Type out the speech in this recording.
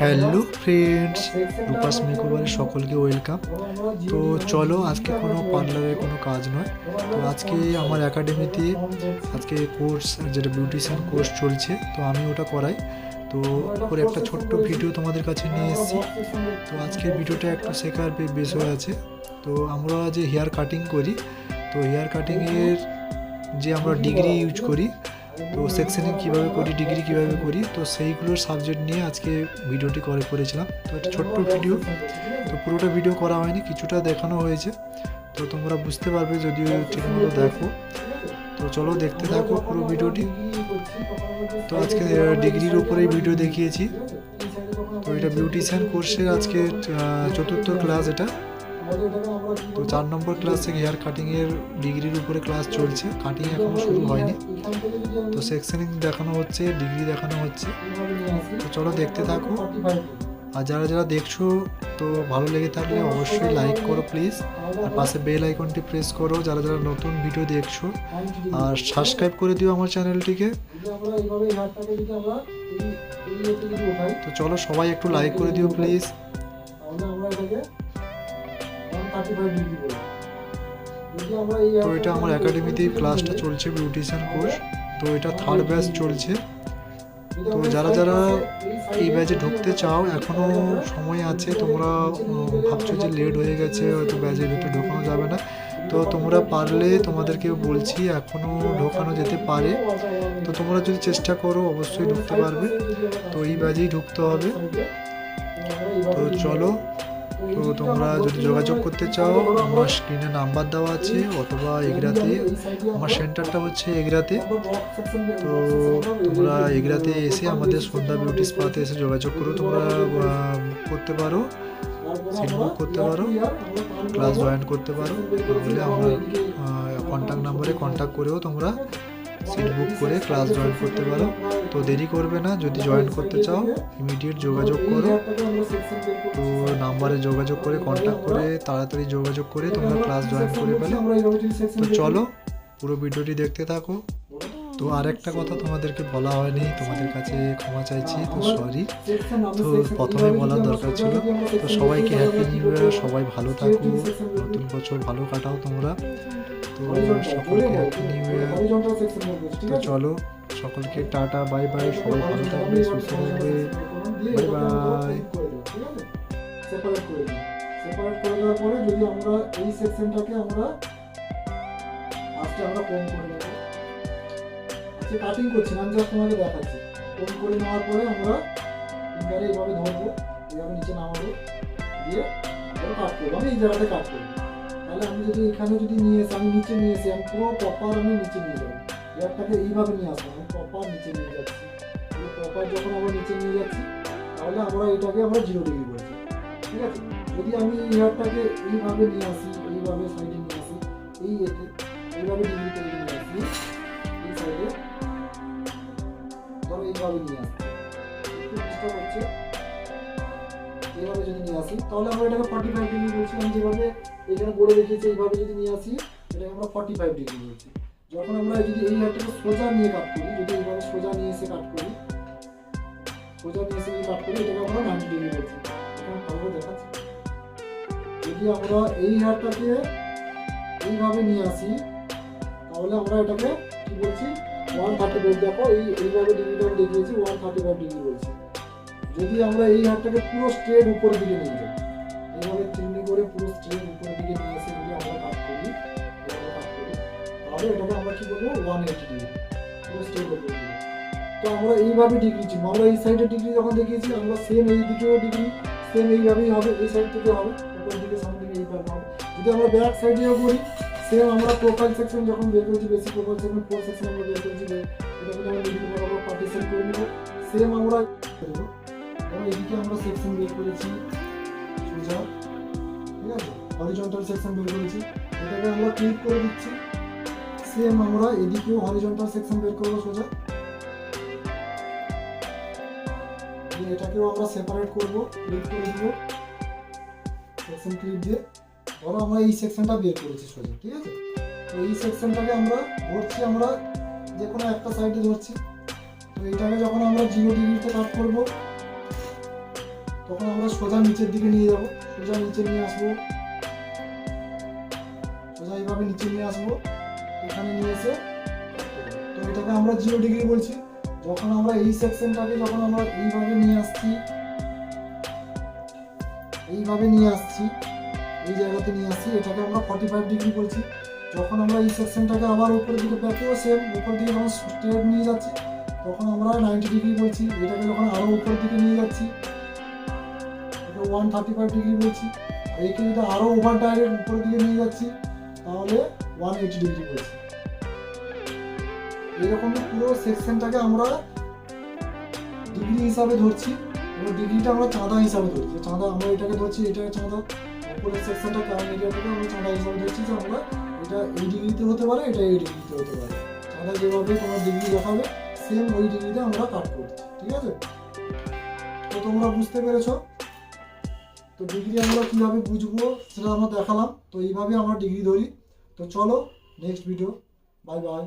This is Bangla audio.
হ্যালো ফ্রেন্ডস রূপাস মেকওভারে সকলকে ওয়েলকাম তো চলো, আজকে কোনো পার্লারের কোনো কাজ নয়। তো আজকে আমার একাডেমিতে আজকে কোর্স যেটা বিউটিশিয়ান কোর্স চলছে, তো আমি ওটা করাই। তো ওর একটা ছোট্ট ভিডিও তোমাদের কাছে নিয়ে এসেছি। তো আজকের ভিডিওটা একটু শেখার বিষয় আছে। তো আমরা যে হেয়ার কাটিং করি, তো হেয়ার কাটিংয়ের যে আমরা ডিগ্রি ইউজ করি তো সেকশনে কীভাবে করি ডিগ্রি কীভাবে করি, তো সেইগুলোর সাবজেক্ট নিয়ে আজকে ভিডিওটি করে করেছিলাম। তো একটা ছোট্ট ভিডিও তো পুরোটা ভিডিও করা হয়নি, কিছুটা দেখানো হয়েছে। তো তোমরা বুঝতে পারবে যদিও ঠিকমতো দেখো। তো চলো দেখতে থাকো পুরো ভিডিওটি তো আজকে ডিগ্রির উপরেই ভিডিও দেখিয়েছি। তো এটা বিউটিশিয়ান কোর্সের আজকে চতুর্থ ক্লাস এটা। তো চার নম্বর ক্লাস থেকে হেয়ার কাটিংয়ের ডিগ্রির উপরে ক্লাস চলছে। কাটিং এখনও শুরু হয়নি। তো সেকশনিং দেখানো হচ্ছে ডিগ্রি দেখানো হচ্ছে। তো চলো দেখতে থাকো। আর যারা যারা দেখছ, তো ভালো লেগে থাকলে অবশ্যই লাইক করো প্লিজ আর পাশে বেল আইকনটি প্রেস করো, যারা যারা নতুন ভিডিও দেখছ। আর সাবস্ক্রাইব করে দিও আমার চ্যানেলটিকে তো চলো সবাই একটু লাইক করে দিও প্লিজ তো এটা আমার একাডেমিতেই ক্লাসটা চলছে বিউটিশিয়ান কোর্স তো এটা থার্ড ব্যাচ চলছে। তো যারা যারা এই ব্যাচে ঢুকতে চাও এখনও সময় আছে। তোমরা ভাবছ যে লেট হয়ে গেছে হয়তো ব্যাচের ভিতরে ঢোকানো যাবে না। তো তোমরা পারলে তোমাদেরকে বলছি এখনও ঢোকানো যেতে পারে। তো তোমরা যদি চেষ্টা করো অবশ্যই ঢুকতে পারবে। তো এই ব্যাচেই ঢুকতে হবে। তো চলো। তো তোমরা যদি যোগাযোগ করতে চাও, আমার স্ক্রিনে নাম্বার দেওয়া আছে, অথবা এগরাতে। আমার সেন্টারটা হচ্ছে এগরাতে। তো তোমরা এগরাতে এসে আমাদের সন্ধ্যা বিউটি স্পাতে এসে যোগাযোগ করো। তোমরা করতে পারো সিট বুক করতে পারো ক্লাস জয়েন করতে পারো। তাহলে আমার কন্ট্যাক্ট নাম্বারে কন্ট্যাক্ট করেও তোমরা সিট বুক করে ক্লাস জয়েন করতে পারো। তো দেরি করবে না, যদি জয়েন করতে চাও ইমিডিয়েট যোগাযোগ করো। তো নাম্বারে যোগাযোগ করে কন্ট্যাক্ট করে, তাড়াতাড়ি যোগাযোগ করে তোমরা ক্লাস জয়েন করে পেলে তো চলো, পুরো ভিডিওটি দেখতে থাকো। তো আরেকটা কথা তোমাদেরকে বলা হয়নি, তোমাদের কাছে ক্ষমা চাইছি, তো সরি তো প্রথমে বলার দরকার ছিল, তো সবাইকে হ্যাপি নিউ ইয়ার সবাই ভালো থাকো, নতুন বছর ভালো কাটাও তোমরা। তো সকলকে হ্যাপি নিউ ইয়ার তো চলো সকলকে টাটা বাই বাই সবাই ভালো থাকবে সুস্থ থাকবে। বাই বাই সেপারেট করে দিই সেপারেট করে দেওয়ার পরে যদি আমরা এই সেকশনটাকে আমরা আজকে আমরা কম করে নেব। আজকে কাটিং করছি না আমি জাস্ট তোমাকে দেখাচ্ছি। কম করে নেওয়ার পরে আমরা ফিঙ্গারে এইভাবে ধরবো এইভাবে নিচে নামাবো দিয়ে কাট করব। আমি এই জায়গাতে কাট করব। তাহলে আমি যদি এখানে যদি নিয়ে এসে, আমি নিচে নিয়ে এসে, আমি পুরো প্রপার আমি নিচে নিয়ে যাব। এয়ারটাকে এইভাবে নিয়ে আসব, আমি প্রপার নিচে নিয়ে যাচ্ছি। পুরো প্রপার যখন আমরা নিচে নিয়ে যাচ্ছি, তাহলে আমরা এটাকে আমরা জিরো ডিগ্রি বলছি। ঠিক আছে? যদি আমি হেয়ারটাকে এইভাবে নিয়ে আসি, এইভাবে সাইডে নিয়ে আসি, এই এতে, এইভাবে ডিগ্রি করে নিয়ে আসি, এই সাইডে ধরো এইভাবে নিয়ে আসি। একটু ডিস্টার্ব হচ্ছে এইভাবে যদি নিয়ে আসি, তাহলে আমরা এটাকে ফর্টি ফাইভ ডিগ্রি বলছি আমি যেভাবে, এখানে বলে রেখেছি এইভাবে যদি নিয়ে আসি, এটাকে আমরা ফর্টি ফাইভ ডিগ্রি বলছি। যখন আমরা যদি এই হেয়ারটাকে সোজা নিয়ে কাট করি, যদি এইভাবে সোজা নিয়ে এসে কাট করি, সোজা নিয়ে এসে কাট করি, এটাকে আমরা নাইনটি ডিগ্রি বলছি। এখানে ভালো দেখাচ্ছি। যদি আমরা এই হেয়ারটাকে এইভাবে নিয়ে আসি, তাহলে আমরা এটাকে কি বলছি? ওয়ান থার্টি ফাইভ দেখো, এই এইভাবে ডিগ্রিটা আমি দেখিয়েছি ওয়ান থার্টি ফাইভ ডিগ্রি বলছি। যদি আমরা এই হেয়ারটাকে পুরো স্ট্রেট উপরের দিকে নিয়ে যাই, এইভাবে চিমনি করে পুরো স্ট্রেট উপরের দিকে নিয়ে এসে যদি আমরা কাট করি করি, তাহলে এটাকে আমরা কি বলব? ওয়ান এইটি ডিগ্রি পুরো স্ট্রেট উপরের দিকে। তো আমরা এইভাবে ডিগ্রি চিনবো। আমরা এই সাইডে ডিগ্রি যখন দেখিয়েছি, আমরা সেম এই দিকেও ডিগ্রি সেম এইভাবেই হবে, এই সাইড থেকে হবে উপরের দিকে, সামনে দিকে, এইভাবে হবে। যদি আমরা ব্যাক সাইডেও করি সেম আমরা প্রোফাইল সেকশন যখন বের করেছি basic profile section four section আমরা বের করেছি যে এটাকে আমরা বিভিন্ন পার্টিশন করে নিব সেম আমরা এদিকে আমরা সেকশন বের করেছি। সোজা। ঠিক আছে? হরিজন্টাল সেকশন বের করেছি। এটাকে আমরা ক্লিক করে দিচ্ছি। সেম আমরা এদিকেও হরিজন্টাল সেকশন বের করব সোজা। এটাকেও আমরা সেপারেট করব ক্লিক করে দিব। সেকশন ক্লিক দিয়ে ধরো আমরা এই সেকশনটা বের করেছি সোজা, ঠিক আছে? তো এই সেকশনটাকে আমরা ধরছি, আমরা যে কোনো একটা সাইডে ধরছি। তো এইটাকে যখন আমরা জিরো ডিগ্রিতে কাট করব তখন আমরা সোজা নিচের দিকে নিয়ে যাব। সোজা নিচে নিয়ে আসব। সোজা এইভাবে নিচে নিয়ে আসব। এখানে নিয়ে এসে তো এটাকে আমরা জিরো ডিগ্রি বলছি। যখন আমরা এই সেকশনটাকে যখন আমরা এইভাবে নিয়ে আসছি, এইভাবে নিয়ে আসছি, এই জায়গাতে নিয়ে আসছি, এটাকে আমরা ফর্টি ফাইভ ডিগ্রি বলছি। যখন আমরা এই সেকশনটাকে আবার উপরের দিকে ব্যাকেও সেম উপর দিকে যখন স্ট্রেট নিয়ে যাচ্ছি, তখন আমরা নাইনটি ডিগ্রি বলছি। এটাকে যখন আরও উপরের দিকে নিয়ে যাচ্ছি ওয়ান থার্টি ফাইভ ডিগ্রি বলছি। আর একে যদি আরও ওভার ডাইরেক্ট উপরের দিকে নিয়ে যাচ্ছি, তাহলে ওয়ান এইটি ডিগ্রি বলছি। এরকম পুরো সেকশনটাকে আমরা ডিগ্রি হিসাবে ধরছি এবং ডিগ্রিটা আমরা চাঁদা হিসাবে ধরছি। চাঁদা আমরা এটাকে ধরছি, এটাকে চাঁদা। উপরের সেকশনটা কারণ এরিয়াটাকে আমরা চাঁদা হিসাবে ধরছি যে আমরা এটা এই ডিগ্রিতে হতে পারে, এটা এই ডিগ্রিতে হতে পারে। চাঁদা যেভাবে তোমার ডিগ্রি দেখাবে সেম ওই ডিগ্রিতে আমরা কাট করছি, ঠিক আছে? তো তোমরা বুঝতে পেরেছ তো ডিগ্রি আমরা কীভাবে বুঝব সেটা আমরা দেখালাম। তো এইভাবে আমরা ডিগ্রি ধরি। তো চলো নেক্সট ভিডিও বাই বাই